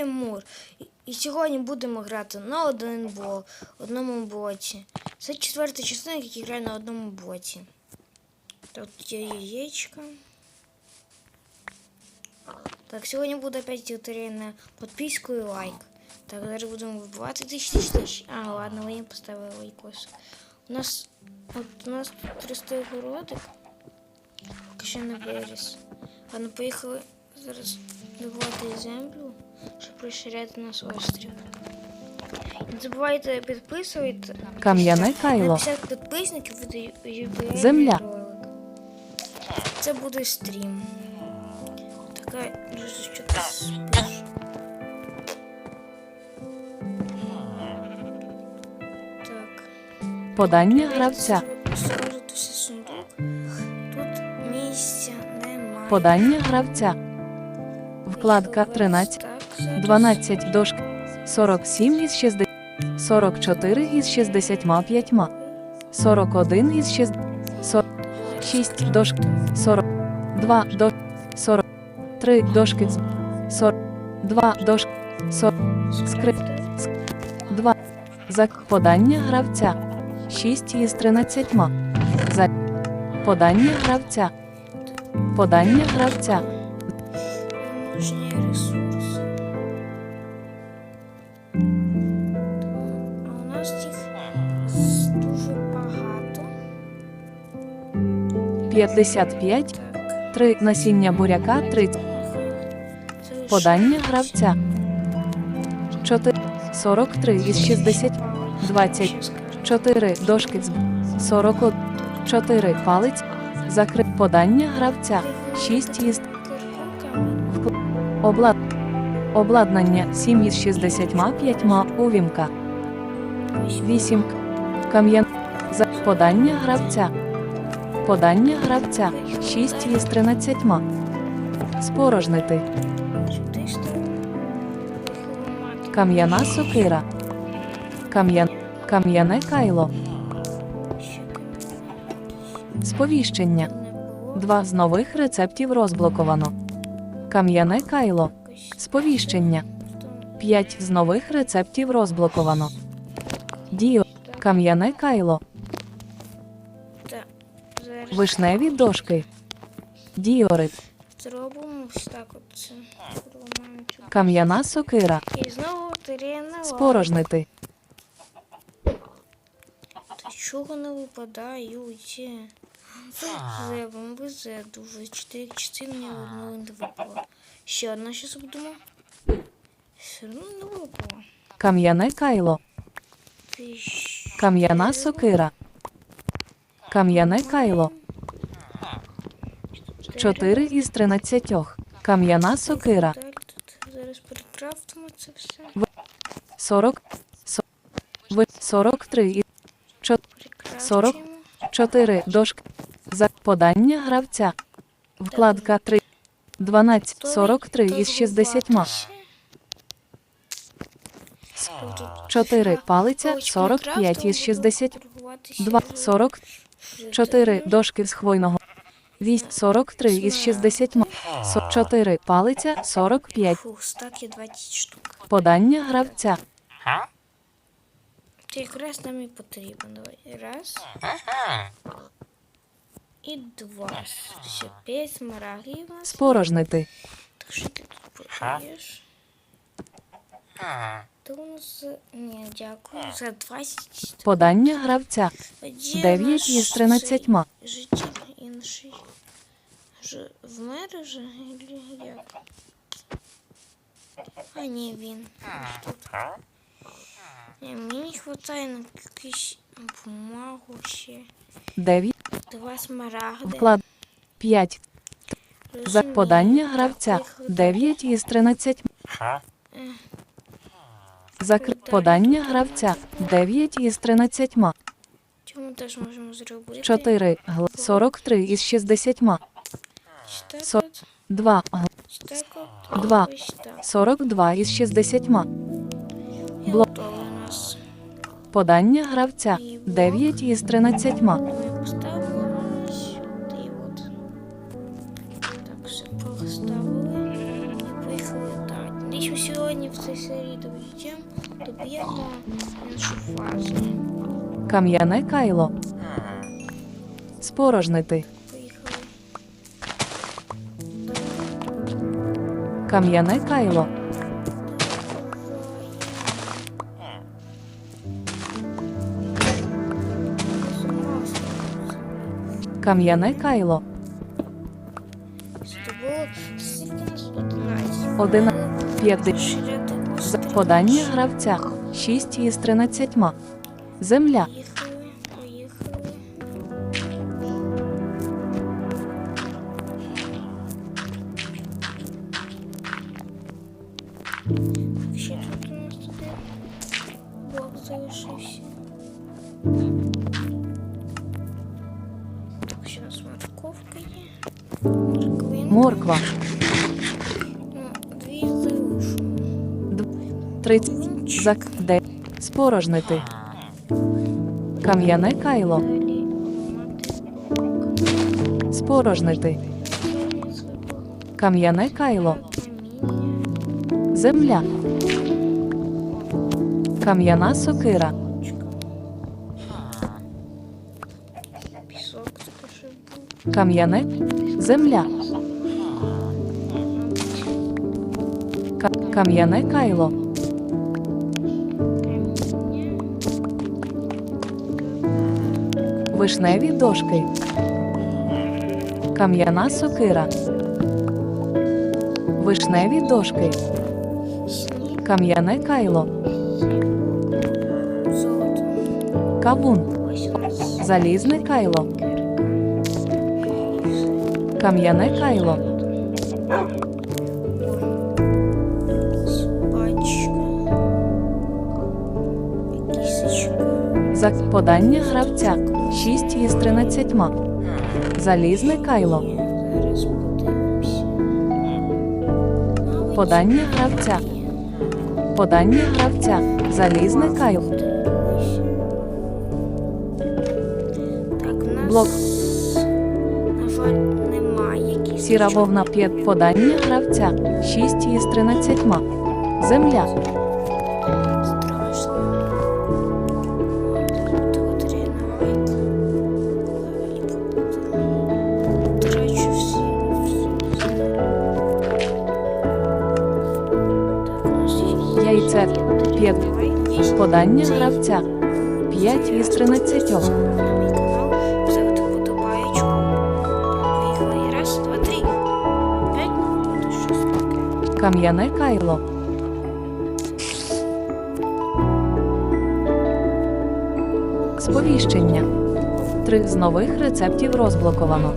Тимур. І, і сьогодні будемо грати на один бо, одному боті. Це четверта частина, який грає на одному боті. Тут є яєчко. Так, сьогодні буде опять територія на підписку і лайк. Так, зараз будемо вибивати тисяч тисяч. А, ладно, ви не поставили лайкос. У нас, от у нас тут 300 огородик. Поки що не виріс. Ладно, поїхали зараз добувати землю, щоб розширяти наш острів. Не забувайте підписувати. Кам'яне кайло. 50 підписників буде юбілейний Земля. ролик. Це буде стрім. Така дуже що ти спиш. Так. Подання гравця. Сундук. Тут місця немає. Подання гравця. Вкладка 13, Так, зараз. 12 дошк, 47 із 60, 44 із 65, 41 із 60, 46 дошк, 42 дошк, 43 дошки, 42 дошк, 40, скрип, 2. За подання гравця. 6 із 13. За подання гравця. Подання гравця. Ресурсів. Їх дуже багато. 55. Так. 3 насіння буряка 30. Подання гравця. 4. 43 із 60. 20. 4 дошки з 41. 4 палець. Закри подання гравця. 6 із облад. Обладнання 7 із 65 увімка. 8. Кам'ян. За подання гравця. Подання гравця. 6 із 13. Спорожнити. Кам'яна сокира. Кам'ян. Кам'яне кайло. Сповіщення. Два з нових рецептів розблоковано. Кам'яне кайло. Сповіщення. П'ять з нових рецептів розблоковано. Діо. Кам'яне кайло. Вишневі дошки. Діорит. зробимо ось так от. Кам'яна сокира. І знову терена Спорожнити. Чого не випадають? Зебом везе дуже. Чотири частини мені одного не випало. Ще одна щас будемо. Все одно не випало. Кам'яне кайло. Кам'яна сокира. Кам'яне кайло. 4 із 13. Кам'яна сокира. Так, тут зараз перекрафтимо це все. 40. со- ви- 43 і Сорок. Перекрафтимо. 4 дошки. За подання гравця. Вкладка 3. 12. 43 із 60. 4 палиця. 45 із 60. 2. 40. 4 дошки з хвойного. 8. 43 із 60. 4 палиця. 45. Фух, є 20 штук. Подання гравця. Це якраз нам і потрібно. Давай. Раз. І два. Все, 5 смарагдів у нас. Спорожнити. Так що ти тут продаєш? То. Ні, дякую. За 20. Подання гравця. Де 9 із 13. цей Життя інший. Ж... Вмер вже? Или як? А ні, він. Ні, мені не вистачає на якусь бумагу ще. 9. Два смарагди. Вклад. 5. За Розумію. подання гравця. 9 із 13. Закр... Подання гравця. 9 із 13. Чому теж можемо зробити? 4. 43 із 60. Ось так Со- от, 2. Гл... ось так от, Два. ось так. 42 із 60. І Блок. Подання гравця. 9 із 13. Ми поставимо сюди от. Так, все поставили. І поїхали сьогодні сьогодні в цій серії доб'ємо іншу фазу. Кам'яне кайло. Спорожнити. Кам'яне кайло. Кам'яне кайло. Це було подання гравця 6 із 13. Земля. Ще тут у нас туди блок залишився. Ще у нас морковка є. Морква. 30. Зак. Де. Спорожнити. Кам'яне кайло. Спорожнити. Кам'яне кайло. Земля. Кам'яна сокира. Кам'яне. Земля. Кам'яне кайло. Вишневі дошки. Кам'яна сокира. Вишневі дошки. Кам'яне кайло. Кавун. Залізне кайло. Кам'яне кайло. За подання гравця 6 із 13. Залізне кайло. Подання гравця. Подання гравця. Залізне кайло. Блок. Сіра вовна 5. Подання гравця 6 із 13. Земля. П'ять. Подання гравця 5 із 13. На мій канал. Ставити подобаєчку. Поїхали. Раз, два, три. П'ять. Буде щось таке. Кам'яне кайло. Сповіщення. Три з нових рецептів розблоковано.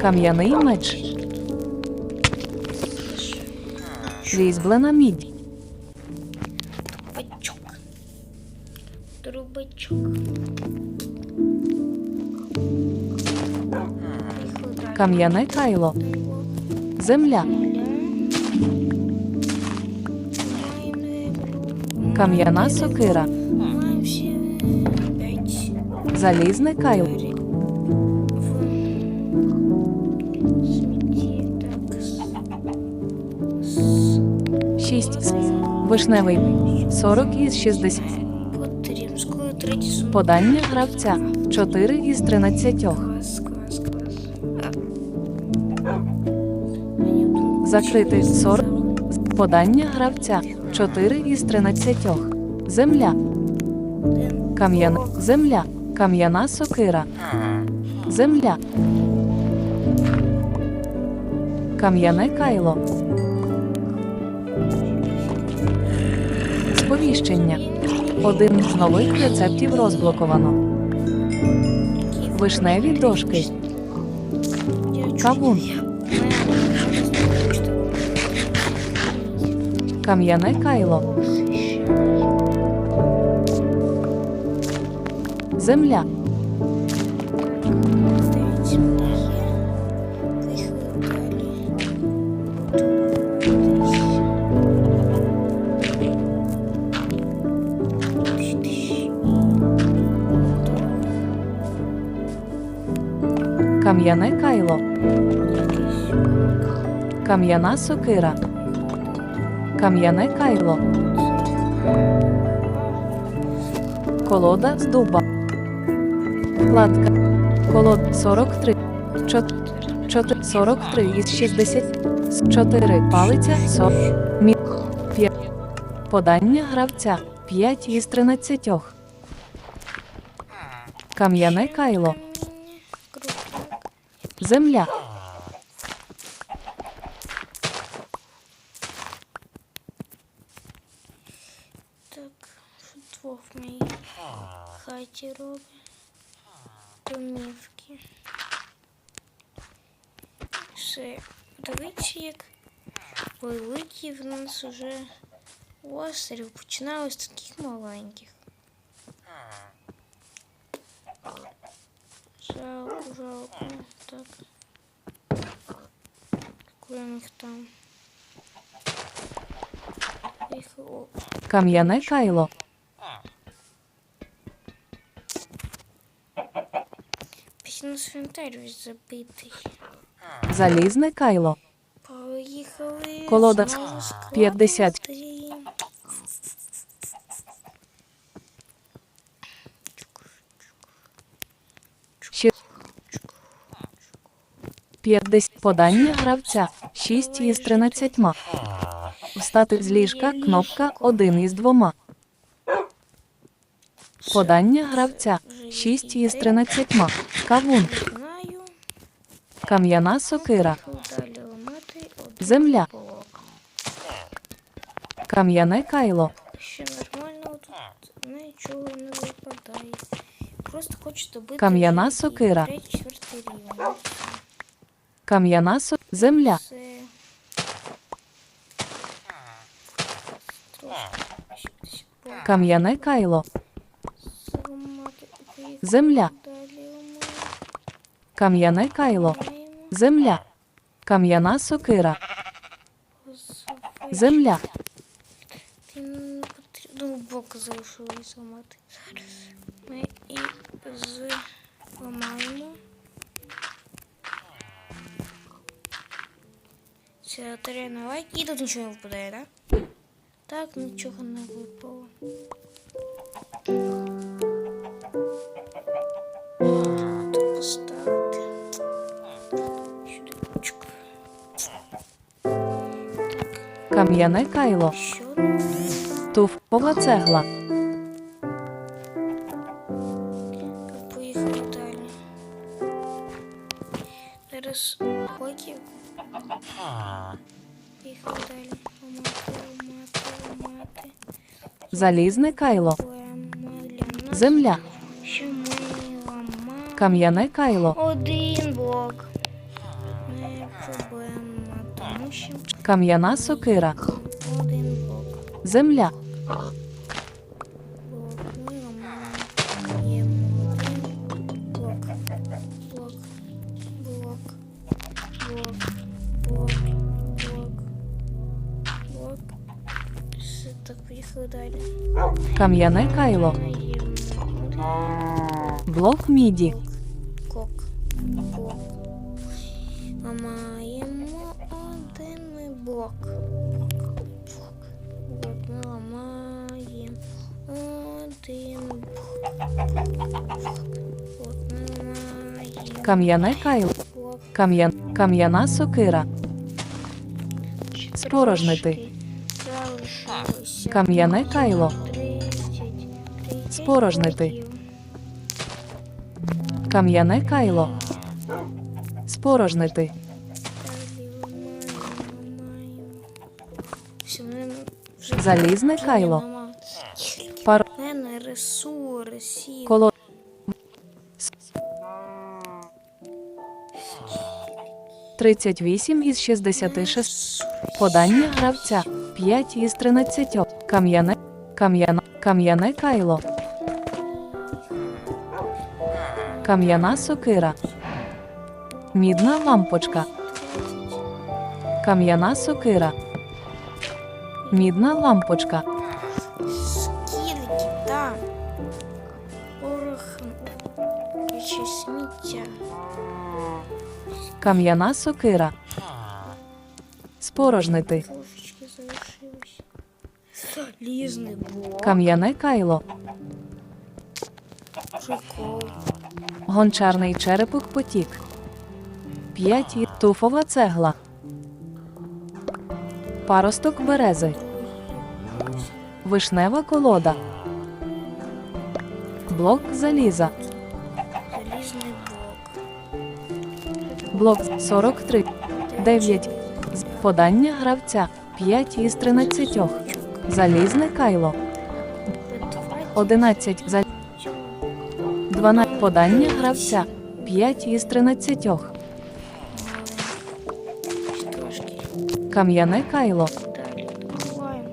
Кам'яний меч. Різьблена мідь. Далі. Кам'яне кайло. Земля. Кам'яна сокира. Залізне кайло. 6. Вишневий. 40 із 60. Подання гравця 4 із 13. Клас, клас, клас. А. Мені тут Закрити щось 40. забув. Подання гравця 4 із 13. Земля. Кам'яна. Земля. Кам'яна сокира. Земля. Кам'яне кайло. Сповіщення. Один з нових рецептів розблоковано. Вишневі дошки. Кавун. Кам'яне кайло. Земля. Кам'яне кайло. Кам'яна сокира. Кам'яне кайло. Колода з дуба. Кладка. Колод 43. 4, 43 із 60. 4. Палиця 40. Мі. 5. Подання гравця 5 із 13. Кам'яне кайло. Земля. Так, що двох в моїй хаті робить. Домівки. Все. Дивіться, як великі в нас уже острів починали з таких маленьких. Жалко, жалко. Так. Какой у них там? Кам'яне кайло. Після свинтар забитий. Залізне кайло. Поїхали. Колода знову 50. Ще 50. Подання гравця 6 із 13. Встати з ліжка кнопка 1 із 2. Подання гравця 6 із 13. Кавун. Кам'яна сокира. Земля. Кам'яне кайло. Ще нормально тут не випадає. Просто хочу добити Кам'яна сокира. третій, четвертий рівень. Кам'яна со... Земля. Кам'яне кайло. Земля. Кам'яне кайло. Земля. Кам'яна сокира. Земля. Це на лайк. І тут нічого не випадає, так? Так, нічого не випало. Тут поставити. Сюди ручку. Кам'яне кайло. Що? Туфова цегла. Далі. Залізне кайло. Земля. Кам'яне кайло. Один блок. Кам'яна сокира. один блок. Земля. Так, поїхали далі. Кам'яне кайло. Блок міді. Кок. Кок. Ламаємо один ми блок. Блок. Блок ми ламаємо один блок. Блок ми ламаємо Кам'яне кайло. блок. Кам'ян... Кам'яна сокира. Спорожнити. Кам'яне кайло. 30, 30 Спорожнити. Кам'яне кайло. Спорожнити. Залізне кайло. Пар... Коло... 38 із 66. Подання гравця 5 із 13. Кам'яне. Кам'яна. Кам'яне кайло. Кам'яна сокира. Мідна лампочка. Кам'яна сокира. Мідна лампочка. Скільки там? Порох. Чи сміття. Кам'яна сокира. Спорожнити. Трошечки блок. Кам'яне кайло. Прикол. Гончарний черепок потік. 5 і туфова цегла. Паросток берези. Вишнева колода. Блок заліза. Залізний блок. Блок 43. 9. Подання гравця. 5 із 13. Залізне кайло. 11. За... 12. Подання гравця. 5 із 13. Кам'яне кайло. Далі добуваємо.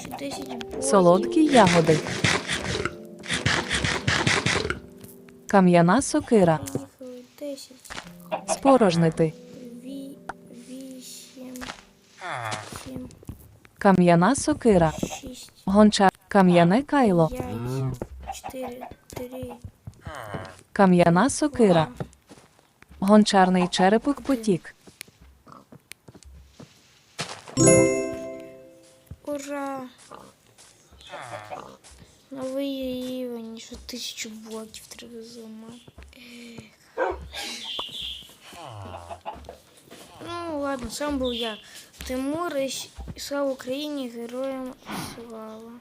Ще 10 блоків. Солодкі ягоди. Кам'яна сокира. Спорожнити. Кам'яна сокира. 6. Гончар. Кам'яне кайло. 5. 4. 3. Кам'яна сокира. Гончарний черепок потік. Ура! Новий рівень, що тисячу блоків треба зламати. Ну ладно, сам був я. Тимур і слава Україні, героям слава.